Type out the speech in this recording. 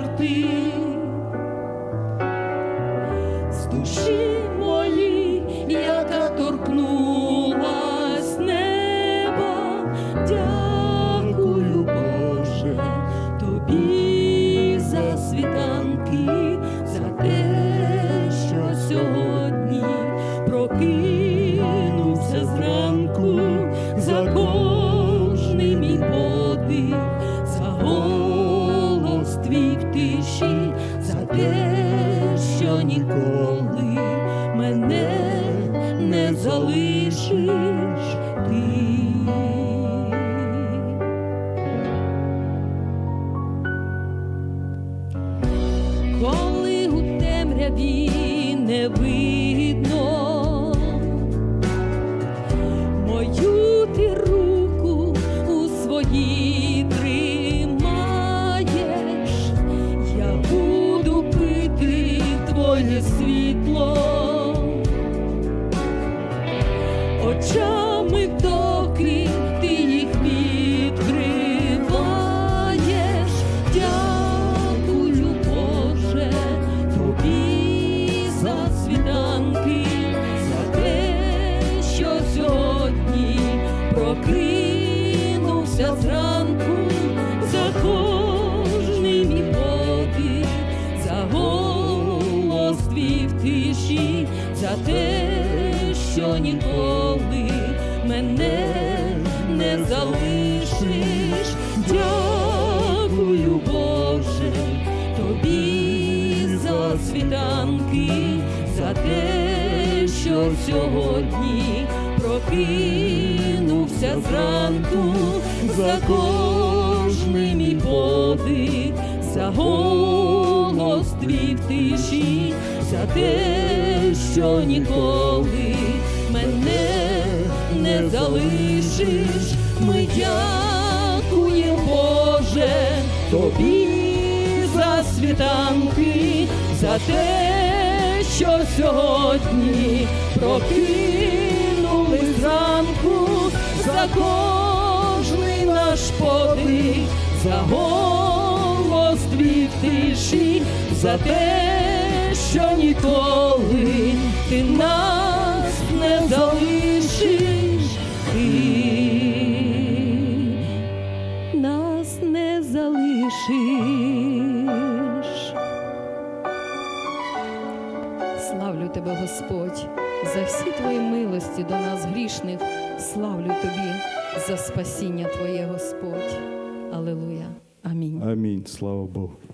терпи, з душі мої, яка торкнулась неба, дякую, Боже, тобі за світанки, за те, що сьогодні прокинувся зранку за кожний мій подих. Ніколи мене не залишиш ти. Коли у темряві не видно світло, очами доки ти їх відкриваєш. Дякую, Боже, тобі за світанки, за те, що сьогодні прокинувся зранку, за те, що ніколи мене не залишиш. Дякую, Боже, тобі за світанки, за те, що сьогодні прокинувся зранку, за кожний мій подих, за голос твій в тиші, за те, що ніколи мене не залишиш. Ми дякуємо, Боже, тобі за світанки, за те, що сьогодні прокинули зранку, за кожний наш подих, за твій в тиші, за те, що ніколи ти нас не залишиш, ти нас не залишиш. Славлю тебе, Господь, за всі твої милості до нас грішних. Славлю тобі за спасіння Твоє, Господь. Алілуя. Амінь. Амінь. Слава Богу.